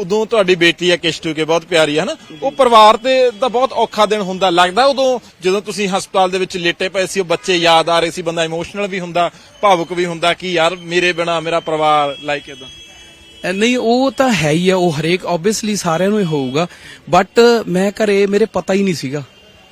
ਉਦੋਂ ਤੁਹਾਡੀ ਬੇਟੀ ਹੈ ਕਿਸ਼ਤੂ ਕੇ, ਬਹੁਤ ਪਿਆਰੀ ਹੈ ਨਾ ਉਹ ਪਰਿਵਾਰ ਤੇ ਦਾ ਬਹੁਤ ਔਖਾ ਦਿਨ ਹੁੰਦਾ, ਲੱਗਦਾ ਉਦੋਂ ਜਦੋਂ ਤੁਸੀਂ ਹਸਪਤਾਲ ਦੇ ਵਿੱਚ ਲੇਟੇ ਪਏ ਸੀ, ਉਹ ਬੱਚੇ ਯਾਦ ਆ ਰਹੇ ਸੀ, ਬੰਦਾ ਇਮੋਸ਼ਨਲ ਵੀ ਹੁੰਦਾ, ਭਾਵੁਕ ਵੀ ਹੁੰਦਾ ਕਿ ਯਾਰ ਮੇਰੇ ਬਿਨਾ ਮੇਰਾ ਪਰਿਵਾਰ ਲਾਈਕ ਇਦਾਂ ਨਹੀਂ, ਉਹ ਤਾਂ ਹੈ ਹੀ ਆ, ਉਹ ਹਰੇਕ ਆਬਵੀਅਸਲੀ ਸਾਰਿਆਂ ਨੂੰ ਹੀ ਹੋਊਗਾ ਬਟ ਮੈਂ ਘਰੇ ਮੇਰੇ ਪਤਾ ਹੀ ਨਹੀਂ ਸੀਗਾ।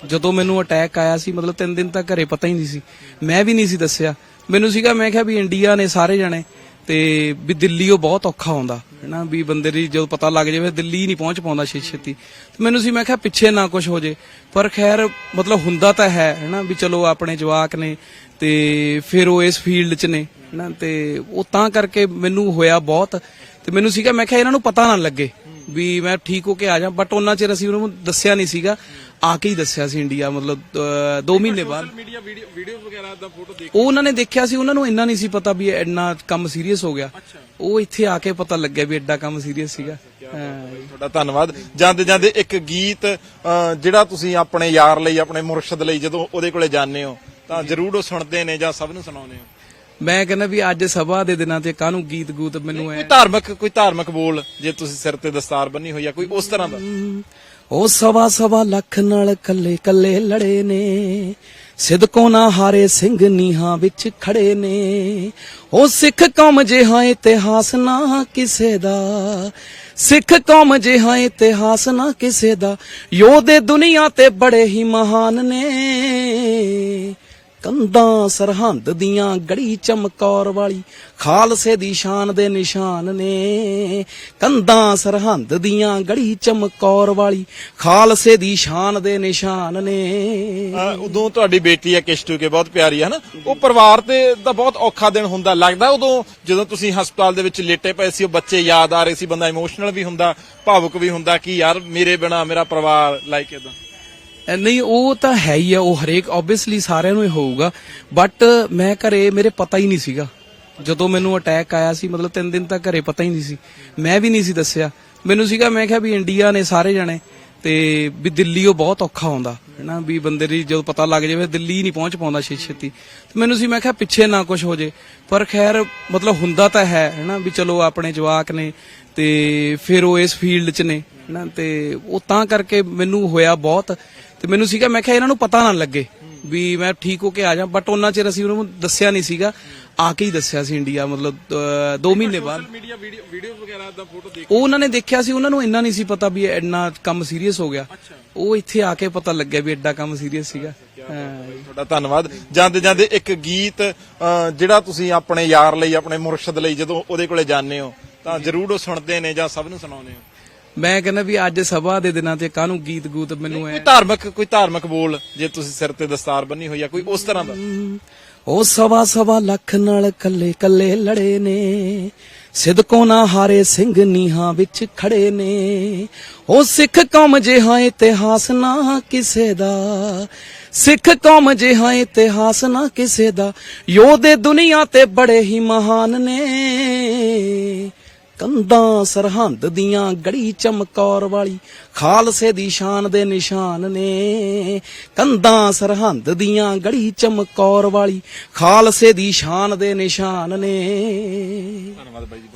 ਜਦੋਂ ਮੈਨੂੰ ਅਟੈਕ ਆਇਆ ਸੀ, ਮਤਲਬ 3 ਦਿਨ ਤੱਕ ਘਰੇ ਪਤਾ ਹੀ ਨਹੀਂ ਸੀ। ਮੈਂ ਵੀ ਨਹੀਂ ਸੀ ਦੱਸਿਆ। ਮੈਨੂੰ ਸੀਗਾ, ਮੈਂ ਕਿਹਾ ਵੀ ਇੰਡੀਆ ਨੇ ਸਾਰੇ ਜਣੇ ਤੇ ਵੀ ਦਿੱਲੀ ਉਹ ਬਹੁਤ ਔਖਾ ਹੁੰਦਾ ਹੈਨਾ ਵੀ ਬੰਦੇ ਦੀ ਜਦੋਂ ਪਤਾ ਲੱਗ ਜਾਵੇ, ਦਿੱਲੀ ਨਹੀਂ ਪਹੁੰਚ ਪਾਉਂਦਾ ਛੇਤੀ ਛੇਤੀ। ਤੇ ਮੈਨੂੰ ਸੀ, ਮੈਂ ਕਿਹਾ ਪਿੱਛੇ ਨਾ ਕੁਝ ਹੋ ਜੇ। ਪਰ ਖੈਰ, ਮਤਲਬ ਹੁੰਦਾ ਤਾਂ ਹੈ ਹੈਨਾ ਵੀ ਚਲੋ ਆਪਣੇ ਜਵਾਕ ਨੇ ਤੇ ਫਿਰ ਉਹ ਇਸ ਫੀਲਡ 'ਚ ਨੇ ਹੈਨਾ ਤੇ ਉਹ ਤਾਂ ਕਰਕੇ ਮੈਨੂੰ ਹੋਇਆ ਬਹੁਤ। ਤੇ ਮੈਨੂੰ ਸੀਗਾ, ਮੈਂ ਕਿਹਾ ਇਹਨਾਂ ਨੂੰ ਪਤਾ ਨਾ ਲੱਗੇ। ਵੀ ਮੈਂ ਠੀਕ ਹੋ ਕੇ ਆ ਜਾ ਬਟ ਉਹਨਾਂ ਚਿਰ ਅਸੀਂ ਉਹਨੂੰ ਦੱਸਿਆ ਨਹੀਂ ਸੀਗਾ। ਆ ਕੇ ਹੀ ਦੱਸਿਆ ਸੀ ਇੰਡੀਆ ਮਤਲਬ 2 ਮਹੀਨੇ ਬਾਅਦ। ਮੀਡੀਆ ਵੀਡੀਓ ਵੀਡੀਓ ਵਗੈਰਾ ਦਾ ਫੋਟੋ ਦੇਖ। ਉਹ ਉਹਨਾਂ ਨੇ ਦੇਖਿਆ ਸੀ ਉਹਨਾਂ ਨੂੰ ਇੰਨਾ ਨਹੀਂ ਸੀ ਪਤਾ ਵੀ ਇੰਨਾ ਕੰਮ ਸੀਰੀਅਸ ਹੋ ਗਿਆ। ਉਹ ਇੱਥੇ ਆ ਕੇ ਪਤਾ ਲੱਗਿਆ ਵੀ ਐਡਾ ਕੰਮ ਸੀਰੀਅਸ ਸੀਗਾ। ਤੁਹਾਡਾ ਧੰਨਵਾਦ। ਜਾਂਦੇ ਜਾਂਦੇ ਇੱਕ ਗੀਤ ਜਿਹੜਾ ਤੁਸੀਂ ਆਪਣੇ ਯਾਰ ਲਈ ਆਪਣੇ ਮੁਰਸ਼ਿਦ ਲਈ ਜਦੋਂ ਉਹਦੇ ਕੋਲੇ ਜਾਂਦੇ ਹੋ ਤਾਂ ਜ਼ਰੂਰ ਉਹ ਸੁਣਦੇ ਨੇ ਜਾਂ ਸਭ ਨੂੰ ਸੁਣਾਉਂਦੇ ਹੋ। ਮੈਂ ਕਹਿੰਦਾ ਵੀ ਅੱਜ ਸਭਾ ਦੇ ਦਿਨਾਂ ਤੇ ਕਾਹਨੂੰ ਗੀਤ ਗੂਤ ਮੈਨੂੰ ਐ ਕੋਈ ਧਾਰਮਿਕ ਕੋਈ ਧਾਰਮਿਕ ਬੋਲ ਜੇ ਤੁਸੀਂ ਸਿਰ ਤੇ ਦਸਤਾਰ ਬੰਨੀ ਹੋਈ ਆ ਕੋਈ ਉਸ ਤਰ੍ਹਾਂ ਦਾ? ਉਹ ਸਵਾ ਸਵਾ ਲੱਖ ਨਾਲ ਕੱਲੇ ਕੱਲੇ ਲੜੇ ਨੇ। ਸਿਦਕੋਂ ਨਾ ਹਾਰੇ ਸਿੰਘ ਨੀਹਾਂ ਵਿੱਚ ਖੜੇ ਨੇ। ਉਹ ਸਿੱਖ ਕੌਮ ਜਿਹਾ ਇਤਿਹਾਸ ਨਾ ਕਿਸੇ ਦਾ। ਸਿੱਖ ਕੌਮ ਜਿਹਾ ਇਤਿਹਾਸ ਨਾ ਕਿਸੇ ਦਾ। ਯੋਧੇ ਦੁਨੀਆ ਤੇ ਬੜੇ ਹੀ ਮਹਾਨ ਨੇ। ਕੰਧਾਂ ਸਰਹੰਦ ਦੀਆਂ ਗੜੀ ਚਮਕੌਰ ਵਾਲੀ ਖਾਲਸੇ ਦੀ ਸ਼ਾਨ ਦੇ ਨਿਸ਼ਾਨ ਨੇ। ਕੰਧਾਂ ਸਰਹੰਦ ਦੀਆਂ ਗੜੀ ਚਮਕੌਰ ਵਾਲੀ ਖਾਲਸੇ ਦੀ ਸ਼ਾਨ ਦੇ ਨਿਸ਼ਾਨ ਨੇ। ਅਹ, ਉਦੋਂ ਤੁਹਾਡੀ ਬੇਟੀ ਹੈ ਕਿਸ਼ਤੂ ਕੇ ਬਹੁਤ ਪਿਆਰੀ ਹੈ ਨਾ ਉਹ ਪਰਿਵਾਰ ਤੇ ਦਾ ਬਹੁਤ ਔਖਾ ਦਿਨ ਹੁੰਦਾ ਲੱਗਦਾ ਉਦੋਂ ਜਦੋਂ ਤੁਸੀਂ ਹਸਪਤਾਲ ਦੇ ਵਿੱਚ ਲੇਟੇ ਪਏ ਸੀ ਉਹ ਬੱਚੇ ਯਾਦ ਆ ਰਹੇ ਸੀ ਬੰਦਾ ਇਮੋਸ਼ਨਲ ਵੀ ਹੁੰਦਾ ਭਾਵੁਕ ਵੀ ਹੁੰਦਾ ਕਿ ਯਾਰ ਮੇਰੇ ਬਿਨਾ ਮੇਰਾ ਪਰਿਵਾਰ ਲਾਈਕ ਇਦਾਂ ਅ, ਨਹੀਂ, ਉਹ ਤਾਂ ਹੈ ਹੀ ਆ, ਉਹ ਹਰੇਕ ਆਬਵੀਅਸਲੀ ਸਾਰਿਆਂ ਨੂੰ ਹੀ ਹੋਊਗਾ। ਬਟ ਮੈਂ ਘਰੇ, ਮੇਰੇ ਪਤਾ ਹੀ ਨਹੀਂ ਸੀਗਾ। ਜਦੋਂ ਮੈਨੂੰ ਅਟੈਕ ਆਇਆ ਸੀ, ਮਤਲਬ 3 ਦਿਨ ਤੱਕ ਘਰੇ ਪਤਾ ਹੀ ਨਹੀਂ ਸੀ। ਮੈਂ ਵੀ ਨਹੀਂ ਸੀ ਦੱਸਿਆ। ਮੈਨੂੰ ਸੀਗਾ, ਮੈਂ ਕਿਹਾ ਵੀ ਇੰਡੀਆ ਨੇ ਸਾਰੇ ਜਣੇ, ਤੇ ਵੀ ਦਿੱਲੀ ਉਹ ਬਹੁਤ ਔਖਾ ਹੁੰਦਾ। ਹੈਨਾ, ਵੀ ਬੰਦੇ ਦੀ ਜਦੋਂ ਪਤਾ ਲੱਗ ਜਾਵੇ, ਦਿੱਲੀ ਨਹੀਂ ਪਹੁੰਚ ਪਾਉਂਦਾ ਛੇਤੀ ਛੇਤੀ। ਤੇ ਮੈਨੂੰ ਸੀ, ਮੈਂ ਕਿਹਾ ਪਿੱਛੇ ਨਾ ਕੁਝ ਹੋ ਜੇ। ਪਰ ਖੈਰ, ਮਤਲਬ ਹੁੰਦਾ ਤਾਂ ਹੈ, ਹੈਨਾ, ਵੀ ਚਲੋ ਆਪਣੇ ਜਵਾਕ ਨੇ, ਤੇ ਫਿਰ ਉਹ ਇਸ ਫੀਲਡ 'ਚ ਨੇ। ਹੈਨਾ ਤੇ ਉਹ ਤਾਂ ਕਰਕੇ ਮੈਨੂੰ ਹੋਇਆ ਬਹੁਤ। ਤੇ ਮੈਨੂੰ ਸੀਗਾ ਮੈਂ ਕਿਹਾ ਇਹਨਾਂ ਨੂੰ ਪਤਾ ਨਾ ਲੱਗੇ ਵੀ ਮੈਂ ਠੀਕ ਹੋ ਕੇ ਆ ਜਾ ਬਟ ਉਹਨਾਂ ਚਿਰ ਅਸੀਂ ਉਹਨੂੰ ਦੱਸਿਆ ਨਹੀਂ ਸੀਗਾ। ਆ ਕੇ ਹੀ ਦੱਸਿਆ ਸੀ ਇੰਡੀਆ ਮਤਲਬ 2 ਮਹੀਨੇ ਬਾਅਦ। ਮੀਡੀਆ ਵੀਡੀਓ ਵੀਡੀਓ ਵਗੈਰਾ ਦਾ ਫੋਟੋ ਦੇਖ ਉਹ ਉਹਨਾਂ ਨੇ ਦੇਖਿਆ ਸੀ ਉਹਨਾਂ ਨੂੰ ਇੰਨਾ ਨਹੀਂ ਸੀ ਪਤਾ ਵੀ ਇੰਨਾ ਕੰਮ ਸੀਰੀਅਸ ਹੋ ਗਿਆ। ਉਹ ਇੱਥੇ ਆ ਕੇ ਪਤਾ ਲੱਗਿਆ ਵੀ ਐਡਾ ਕੰਮ ਸੀਰੀਅਸ ਸੀਗਾ। ਤੁਹਾਡਾ ਧੰਨਵਾਦ। ਜਾਂਦੇ ਜਾਂਦੇ ਇੱਕ ਗੀਤ ਜਿਹੜਾ ਤੁਸੀਂ ਆਪਣੇ ਯਾਰ ਲਈ ਆਪਣੇ ਮੁਰਸ਼ਿਦ ਲਈ ਜਦੋਂ ਉਹਦੇ ਕੋਲੇ ਜਾਂਦੇ ਹੋ ਤਾਂ ਜ਼ਰੂਰ ਉਹ ਸੁਣਦੇ ਨੇ ਜਾਂ ਸਭ ਨੂੰ ਸੁਣਾਉਂਦੇ ਹੋ। ਮੈਂ ਕਹਿੰਦਾ ਵੀ ਅੱਜ ਸਭਾ ਦੇ ਦਿਨਾਂ ਤੇ ਕਾਹਨੂੰ ਗੀਤ ਗੂਤ ਮੈਨੂੰ ਐ ਕੋਈ ਧਾਰਮਿਕ ਕੋਈ ਧਾਰਮਿਕ ਬੋਲ ਜੇ ਤੁਸੀਂ ਸਿਰ ਤੇ ਦਸਤਾਰ ਬੰਨੀ ਹੋਈ ਆ ਕੋਈ ਉਸ ਤਰ੍ਹਾਂ ਦਾ? ਉਹ ਸਵਾ ਸਵਾ ਲੱਖ ਨਾਲ ਕੱਲੇ ਕੱਲੇ ਲੜੇ ਨੇ। ਸਿਦਕੋਂ ਨਾ ਹਾਰੇ ਸਿੰਘ ਨੀਹਾਂ ਵਿੱਚ ਖੜੇ ਨੇ। ਉਹ ਸਿੱਖ ਕੌਮ ਜਿਹਾ ਇਤਿਹਾਸ ਨਾ ਕਿਸੇ ਦਾ। ਸਿੱਖ ਕੌਮ ਜਿਹਾ ਇਤਿਹਾਸ ਨਾ ਕਿਸੇ ਦਾ। ਯੋਧੇ ਦੁਨੀਆ ਤੇ ਬੜੇ ਹੀ ਮਹਾਨ ਨੇ। ਕੰਧਾਂ ਸਰਹੰਦ ਦੀਆਂ ਗੜੀ ਚਮਕੌਰ ਵਾਲੀ ਖਾਲਸੇ ਦੀ ਸ਼ਾਨ ਦੇ ਨਿਸ਼ਾਨ ਨੇ। ਕੰਧਾਂ ਸਰਹੰਦ ਦੀਆਂ ਗੜੀ ਚਮਕੌਰ ਵਾਲੀ ਖਾਲਸੇ ਦੀ ਸ਼ਾਨ ਦੇ ਨਿਸ਼ਾਨ ਨੇ। ਧੰਨਵਾਦ ਬਾਈ ਜੀ